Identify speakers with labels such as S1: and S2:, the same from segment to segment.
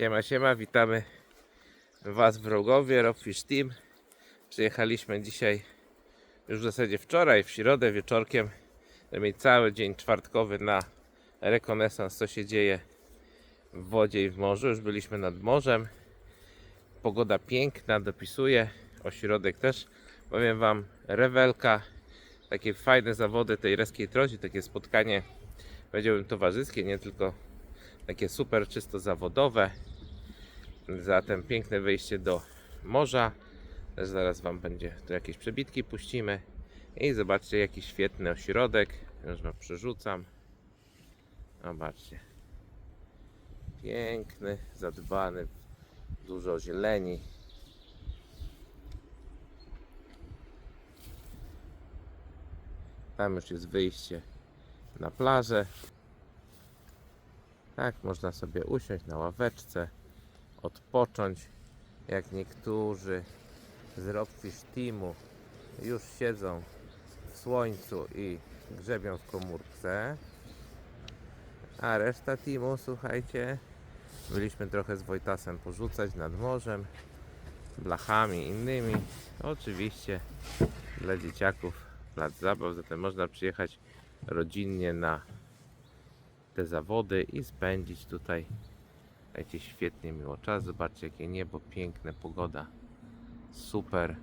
S1: Siema, siema, witamy Was w Rogowie, Rockfish Team. Przyjechaliśmy dzisiaj, już w zasadzie wczoraj, w środę wieczorkiem, żeby mieć cały dzień czwartkowy na rekonesans, co się dzieje w wodzie i w morzu. Już byliśmy nad morzem. Pogoda piękna, dopisuje. Ośrodek też, powiem Wam, rewelka. Takie fajne zawody tej reskiej troci, takie spotkanie, powiedziałbym, towarzyskie, nie tylko takie super czysto zawodowe. Zatem piękne wejście do morza. Zaraz Wam będzie tu jakieś przebitki puścimy. I zobaczcie jaki świetny ośrodek. Już Wam przerzucam. Zobaczcie. Piękny, zadbany, dużo zieleni. Tam już jest wyjście na plażę. Tak, można sobie usiąść na ławeczce, odpocząć. Jak niektórzy z Rockfish Teamu już siedzą w słońcu i grzebią w komórce. A reszta teamu, słuchajcie, byliśmy trochę z Wojtasem porzucać nad morzem, blachami innymi. Oczywiście dla dzieciaków plac zabaw, zatem można przyjechać rodzinnie na te zawody i spędzić tutaj słuchajcie, świetnie miło czas. Zobaczcie jakie niebo, piękne, pogoda. Super.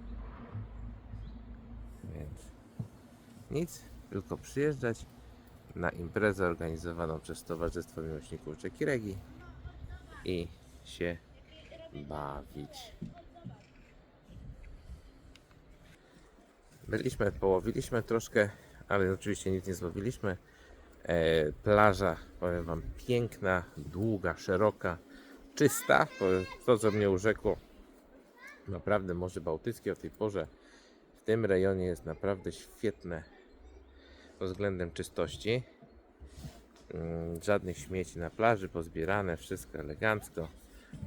S1: Więc nic, tylko przyjeżdżać na imprezę organizowaną przez Towarzystwo Miłośników Czekiregi i się bawić. Byliśmy, połowiliśmy troszkę, ale oczywiście nic nie złowiliśmy. E, plaża, powiem Wam, piękna, długa, szeroka, czysta. To, co mnie urzekło, naprawdę Morze Bałtyckie o tej porze w tym rejonie jest naprawdę świetne pod względem czystości. Mm, Żadnych śmieci na plaży, pozbierane, wszystko elegancko.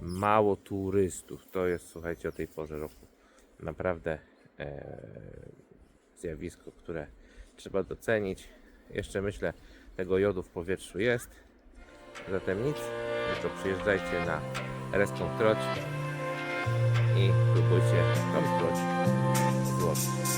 S1: Mało turystów. To jest, słuchajcie, o tej porze roku naprawdę e, zjawisko, które trzeba docenić. Jeszcze myślę, tego jodu w powietrzu jest. Zatem nic, tylko przyjeżdżajcie na Reską Troć i próbujcie tą troć złowić.